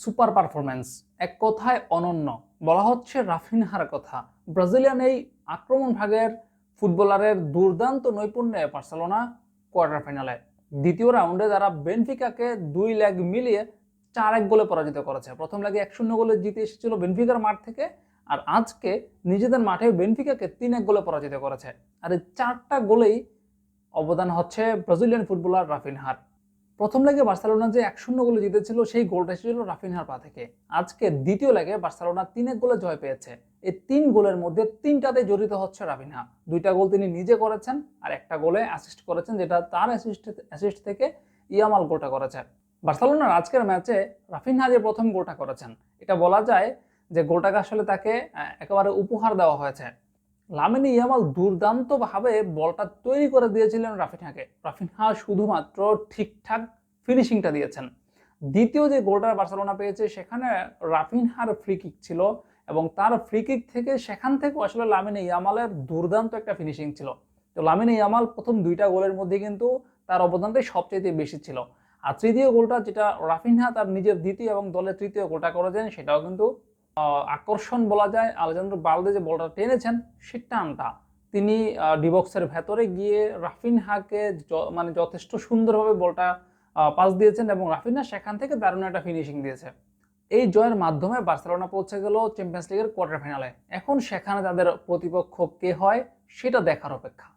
Super performance. এক কথায় অনন্য। বলা হচ্ছে রাফিনহার কথা। ব্রাজিলিয়ান এই আক্রমণ ভাগের ফুটবলারের দুর্দান্ত নৈপুণ্যে বার্সেলোনা কোয়ার্টার ফাইনালে। দ্বিতীয় রাউন্ডে তারা বেনফিকাকে দুই লেগ মিলিয়ে চার এক গোলে পরাজিত করেছে। প্রথম লেগে এক শূন্য গোলে জিতে এসেছিল বেনফিকার মাঠ থেকে আর আজকে নিজেদের মাঠে বেনফিকাকে তিন এক গোলে পরাজিত করেছে। আর এই চারটা গোলেই অবদান হচ্ছে ব্রাজিলিয়ান ফুটবলার রাফিনহার। প্রথম লেগে বার্সেলোনা যে এক শূন্য গোলে জিতেছিল, সেই গোলটা এসেছিল রাফিনহার পা থেকে। আজকে দ্বিতীয় লেগে বার্সেলোনা তিন এক গোলে জয় পেয়েছে। এই তিন গোলের মধ্যে তিনটাতে জড়িত হচ্ছে রাফিনহা। দুইটা গোল তিনি নিজে করেছেন আর একটা গোলে অ্যাসিস্ট করেছেন, যেটা তার অ্যাসিস্ট অ্যাসিস্ট থেকে ইয়ামাল গোলটা করেছে। বার্সেলোনার আজকের ম্যাচে রাফিনহা যে প্রথম গোলটা করেছেন, এটা বলা যায় যে গোলটাকে আসলে তাকে একেবারে উপহার দেওয়া হয়েছে। লামিনী ইয়ামাল দুর্দান্তভাবে বলটা তৈরি করে দিয়েছিলেন রাফিনহাকে। রাফিনহা শুধুমাত্র ঠিকঠাক ফিনিশিংটা দিয়েছেন। দ্বিতীয় যে গোলটা বার্সেলোনা পেয়েছে, সেখানে রাফিনহার ফ্রি কিক ছিল এবং তার ফ্রি কিক থেকে সেখান থেকে আসলে লামিনী ইয়ামালের দুর্দান্ত একটা ফিনিশিং ছিল। তো লামিনী ইয়ামাল প্রথম দুইটা গোলের মধ্যে কিন্তু তার অবদানটাই সবচেয়ে বেশি ছিল। আর তৃতীয় গোলটা যেটা রাফিনহা তার নিজের দ্বিতীয় এবং দলের তৃতীয় গোলটা করেছেন, সেটাও কিন্তু আকর্ষণ বলা যায়। আলেজান্দ্র বালদে যে বলটা টেনেছেন সে টানটা তিনি ডিবক্সের ভেতরে গিয়ে রাফিনহাকে মানে যথেষ্ট সুন্দরভাবে বলটা পাস দিয়েছেন এবং রাফিনহা সেখান থেকে দারুণ একটা ফিনিশিং দিয়েছে। এই জয়ের মাধ্যমে বার্সেলোনা পৌঁছে গেল চ্যাম্পিয়ন্স লিগের কোয়ার্টার ফাইনালে এখন সেখানে তাদের প্রতিপক্ষ কে হয়, সেটা দেখার অপেক্ষা।